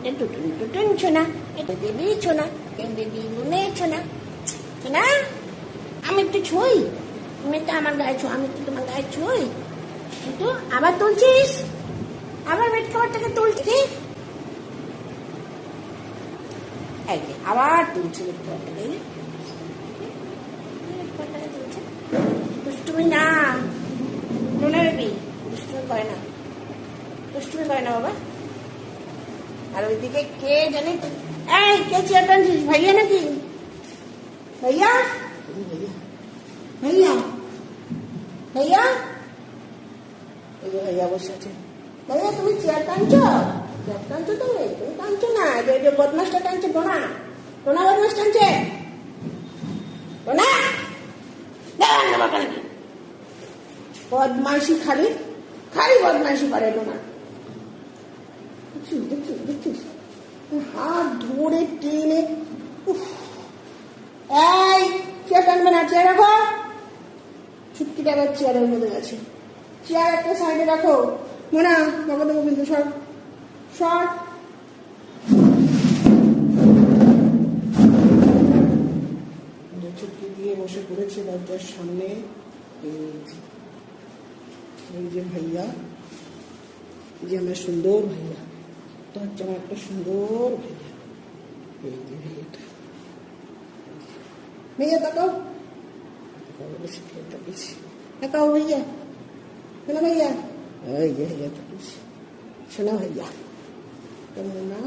এটা টুটুন টুটুন ছোনা এটা baby ছোনা baby নুনে ছোনা ছোনা আমি একটু ছুঁই তুমি তো আমার গায়ে ছো আমি একটু তোমার গায়ে ছুঁই কিন্তু আবার তুলছিস আবার বেড খাবারটাকে তুলছিস আবার তুলছি বেড তুলছে। দুষ্টুমি না নোনা বেবি দুষ্টুমি করে না দুষ্টুমি করে না বাবা আর ওইদিকে কে এই, কে চেয়ার টানছিস ভাইয়া নাকি? ভাইয়া? ভাইয়া? ভাইয়া? যে ভাইয়া বসে আছে। ভাইয়া, তুমি চেয়ার চেয়ার টানছো তুমি তুমি টানছো না। যে যে বদমাসটা টানছে টোনা টোনা বদমাস টানছে। বদমাইশি খালি? খালি বদমাইশি করে টোনা হাত ধরে টেনে। এই চেয়ার টানবে না? চেয়ার রাখো। ছুটকিটা আবার চেয়ারের মধ্যে গেছে চেয়ার একটা সাইডে রাখো। মোনা, বাবা দেবো কিন্তু ছুটকি দিয়ে বসে পড়েছে দরজার সামনে, এই যে। ভাইয়া যে আমার সুন্দর ভাইয়া। এটা হচ্ছে একটা সুন্দর ভাইয়া এই যে বেশি খেয়ে তাকিয়েছি তাকাও ভাইয়া শোনা ভাইয়া এই যে ভাইয়া তাকিয়েছি শোনা ভাইয়া কেমন না?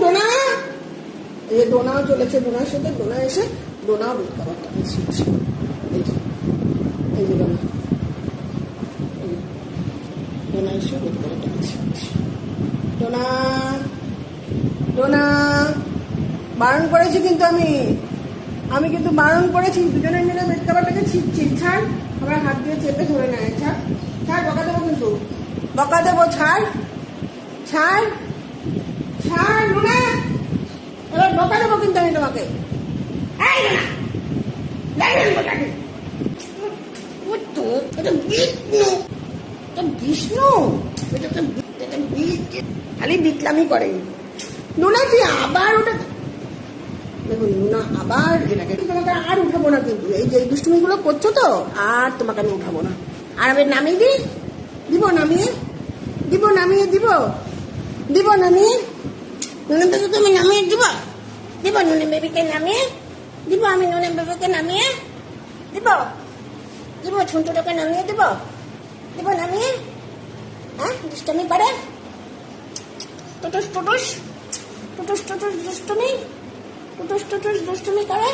ডোনা! এই ডোনাও চলেছে, ডোনার সাথে ডোনা এসে ডোনাও বেড খাবারটা এই যে ডোনা। ডোনা এসে বেড খাবারটা শিখছে ডোনা ডোনা বারণ করেছি কিন্তু আমি। আমি কিন্তু বারণ করেছি। দুজনে মিলে বেড খাবারটাকে ছিটছি ছাড়। আমার হাত দিয়ে চেপে ধরে নেয়, ছাড়। ছাড়, বকা দেবো কিন্তু। বকা দেবো, ছাড়। ছাড়। ছাড় লুনা এবার বকা দেবো কিন্তু আমি তোমাকে। এই লুনা লাইন বকাকে ও তো এটা বিষ্ণু? এটা তো খালি বিটলামি করে। লুনা তুই আবার ওটা দেখুন লুনা আবার এটাকে তোমাকে আর উঠাবো না কিন্তু। এই যে দুষ্টুমিগুলো করছ তো, আর তোমাকে আমি উঠাবো না। আর আমি নামিয়ে দিই? দিব, নামিয়ে? দিব নামিয়ে দিব? দিব, নামিয়ে? নুনে বেবিকে আমি নামিয়ে দিব? দিব, নুনে বেবিকে নামিয়ে? দিব, আমি নুনে বেবিকে নামিয়ে? দিব? দিব ছুন্টুটাকে নামিয়ে দিব? দিব, নামিয়ে? হ্যাঁ দুষ্টমি করে টুটুস টুটুস। টুটুস টুটুস দুষ্টমি। টুটুস টুটুস দুষ্টমি করে।